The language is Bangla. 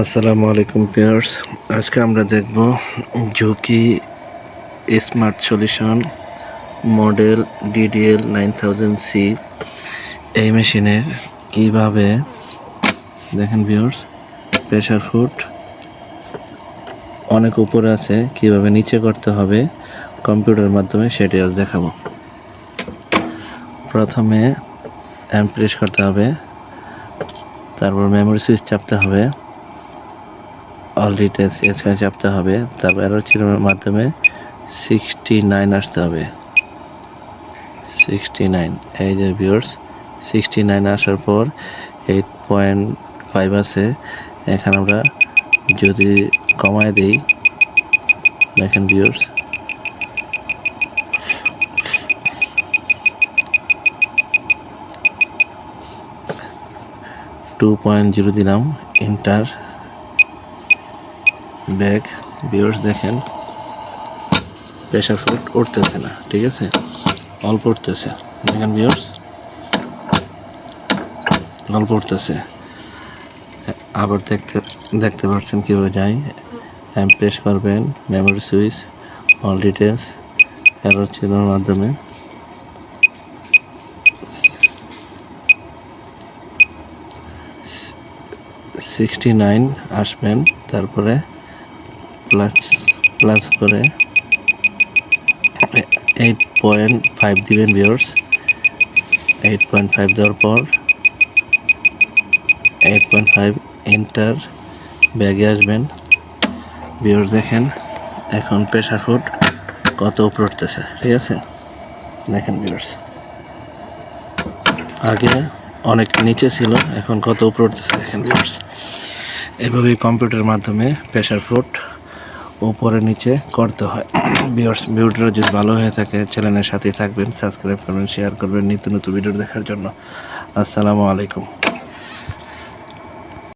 আসসালামু আলাইকুম পিয়ার্স আজকে আমরা দেখব ঝুঁকি smart solution model DDL nine thousand C এই মেশিনের কীভাবে দেখেন পিয়ার্স প্রেশার ফুট অনেক উপরে আছে, কীভাবে নিচে করতে হবে কম্পিউটারের মাধ্যমে সেটি আজ দেখাবো। প্রথমে অ্যাম্প প্রেস করতে হবে, তারপর মেমোরি সুইচ চাপতে হবে। অল ডিটেলস এখানে চাপতে হবে। তারপর অ্যারো চিহ্নের মাধ্যমে সিক্সটি নাইন আসতে হবে। সিক্সটি নাইন এই যে ভিউর্স সিক্সটি নাইন আসার পর এইট পয়েন্ট ফাইভ আছে। এখানে আমরা যদি কমায় দিই, দেখেন ভিউর্স টু পয়েন্ট জিরো দিলাম ইন্টার ব্যাগ ভিউর্স দেখেন প্রেশার ফুট উঠতেছে না, ঠিক আছে? অল্প উঠতেছে। দেখেন ভিউর্স অল্প উঠতেছে। আবার দেখতে দেখতে পাচ্ছেন কীভাবে যাই। হ্যাম প্রেস করবেন memory switch all details error চিহ্নের মাধ্যমে। সিক্সটি নাইন আসবেন, তারপরে প্লাস প্লাস করে এইট পয়েন্ট ফাইভ দিবেন ভিওর্স এইট পয়েন্ট ফাইভ দেওয়ার পর এইট পয়েন্ট ফাইভ এন্টার ব্যাগে আসবেন। ভিওর্স দেখেন, এখন প্রেশার ফুড কত উপরে উঠতেছে, ঠিক আছে? দেখেন ভিওর্স আগে অনেক নিচে ছিল, এখন কত উপরে উঠতেছে, দেখেন ভিউর্স এভাবেই কম্পিউটারের মাধ্যমে প্রেশার ফুট উপরে নিচে করতে হয়। ভিউর্স ভিডিওটা যদি ভালো হয়ে থাকে, চ্যানেলের সাথেই থাকবেন, সাবস্ক্রাইব করবেন শেয়ার করবেন নিত্য নতুন ভিডিও দেখার জন্য। আসসালামু আলাইকুম।